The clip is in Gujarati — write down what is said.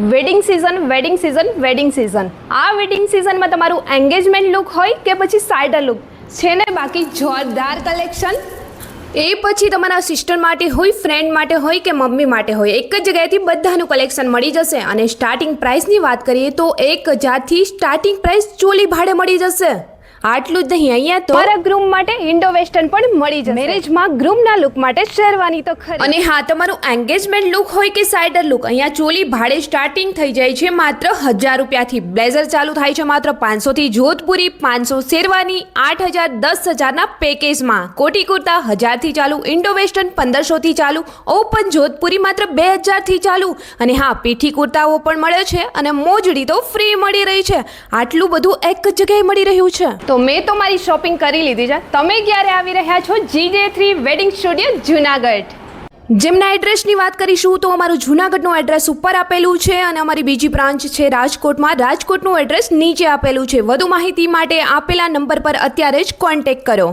Wedding season wedding season wedding season આ વેડિંગ સિઝનમાં તમારું એન્ગેજમેન્ટ લુક હોય કે પછી સાઇડર લુક છે ને બાકી જોરદાર કલેક્શન એ પછી તમારા સિસ્ટર માટે હોય ફ્રેન્ડ માટે હોય કે મમ્મી માટે હોય, એક જ જગ્યાએથી બધાનું કલેક્શન મળી જશે. અને સ્ટાર્ટિંગ પ્રાઇસની વાત કરીએ તો એક હજારથી સ્ટાર્ટિંગ પ્રાઇસ ચોલી ભાડે મળી જશે. આટલું જ નહીં અહીંયા તો મારા ગ્રૂમ માટે ઇન્ડો વેસ્ટર્ન પણ મળી જશે. મેરેજમાં ગ્રૂમના લુક માટે શેરવાની તો ખરી. અને હા તમારું એન્ગેજમેન્ટ લુક હોય કે સાઇડર લુક અહીંયા ચોલી ભાડે સ્ટાર્ટિંગ થઈ જાય છે માત્ર હજાર રૂપિયાથી. બ્લેઝર ચાલુ થાય છે માત્ર પાંચસોથી. જોધપુરી પાંચસો શેરવાની આઠ હજાર દસ હજારના પેકેજમાં કોટી કુર્તા હજારથી ચાલુ ઇન્ડો વેસ્ટર્ન પંદરસોથી ચાલુ ઓપન જોધપુરી માત્ર બે હજારથી ચાલુ. અને હા પીઠી કુર્તાઓ પણ મળે છે અને મોજડી તો ફ્રી મળી રહી છે. આટલું બધું એક જ જગ્યાએ મળી રહ્યું છે. તો મેં તો મારી શોપિંગ કરી લીધી છે. તમે ક્યારે આવી રહ્યા છો? GJ three wedding studio Junagadh. જેમના એડ્રેસની વાત કરીશું તો અમારું જૂનાગઢનું એડ્રેસ ઉપર આપેલું છે અને અમારી બીજી બ્રાન્ચ છે રાજકોટમાં. રાજકોટનું એડ્રેસ નીચે આપેલું છે. વધુ માહિતી માટે આપેલા નંબર પર અત્યારે જ કોન્ટેક્ટ કરો.